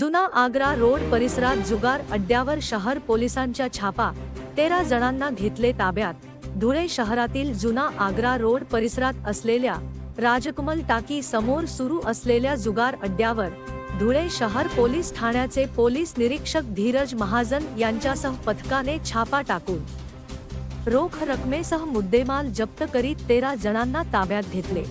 जुना आग्रा रोड परिसरात जुगार अड्ड्यावर शहर पोलिसांच्या छापा. तेरा जणांना घेतले ताब्यात. धुळे शहरातील जुना आग्रा रोड परिसरात असलेल्या राजकमल टाकी समोर सुरू असलेल्या जुगार अड्ड्यावर धुळे शहर पोलीस ठाण्याचे पोलीस निरीक्षक धीरज महाजन यांच्यासह पथकाने छापा टाकून. रोख रकमेसह मुद्देमाल जप्त करीत तेरा जणांना ताब्यात घेतले.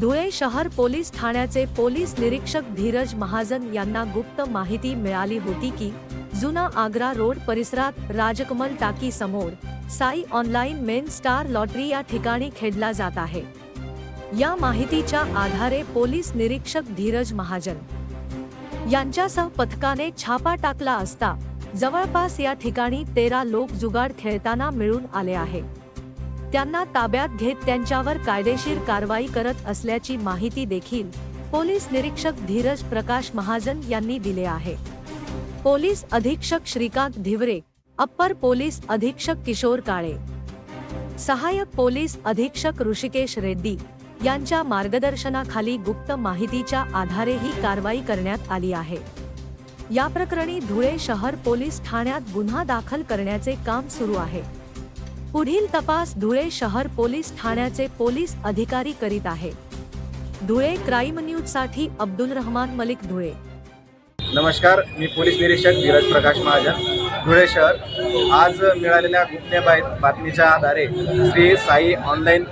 धुळे शहर पोलीस ठाण्याचे पोलीस निरीक्षक धीरज महाजन यांना गुप्त माहिती मिळाली होती की जुना आग्रा रोड परिसरात राजकमल टाकी समोर Sai online main star lottery या ठिकाणी खेळला जात आहे. या माहितीच्या आधारे पोलीस निरीक्षक धीरज महाजन यांच्यासह पथकाने छापा टाकला असता जवळपास या ठिकाणी तेरा लोक जुगाड खेळताना मिळून आले आहे. त्यांना ताब्यात घेत त्यांच्यावर कायदेशीर कारवाई करत असल्याची माहिती देखील पोलीस निरीक्षक धीरज प्रकाश महाजन यांनी दिले आहे. पोलीस अधीक्षक श्रीकांत धिवरे अप्पर पोलीस अधीक्षक किशोर काळे सहाय्यक पोलीस अधीक्षक ऋषिकेश रेड्डी यांच्या मार्गदर्शनाखाली गुप्त माहितीच्या आधारे ही कारवाई करण्यात आली आहे. या प्रकरणी धुळे शहर पोलीस ठाण्यात गुन्हा दाखल करण्याचे काम सुरू आहे. पुढील तपास धुळे शहर पोलीस ठाण्याचे पोलीस अधिकारी करीत आहे. धुळे क्राईम न्यूजसाठी अब्दुल रहमान मलिक धुळे. नमस्कार मी पोलीस निरीक्षक धीरज प्रकाश महाजन. धुळे शहर. आज मिळालेल्या गुप्त बातमीच्या आधारे श्री साई ऑनलाईन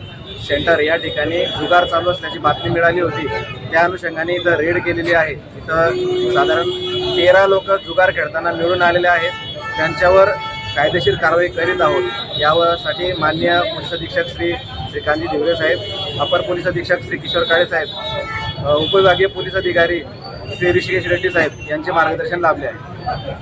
सेंटर या ठिकाणी जुगार चालू असल्याची बातमी मिळाली होती. त्या अनुषंगाने इथं रेड केलेली आहे. इथं साधारण तेरा लोक जुगार खेळताना मिळून आलेले आहेत. त्यांच्यावर कायदेशीर कारवाई करीत आहोत. यासाठी मान्य पोलीस अधीक्षक श्री श्रीकांतजी धिवरे साहेब अपर पोलीस अधीक्षक श्री किशोर काळे साहेब उपविभागीय पोलीस अधिकारी श्री ऋषिकेश रेड्डी साहेब यांचे मार्गदर्शन लाभले आहे.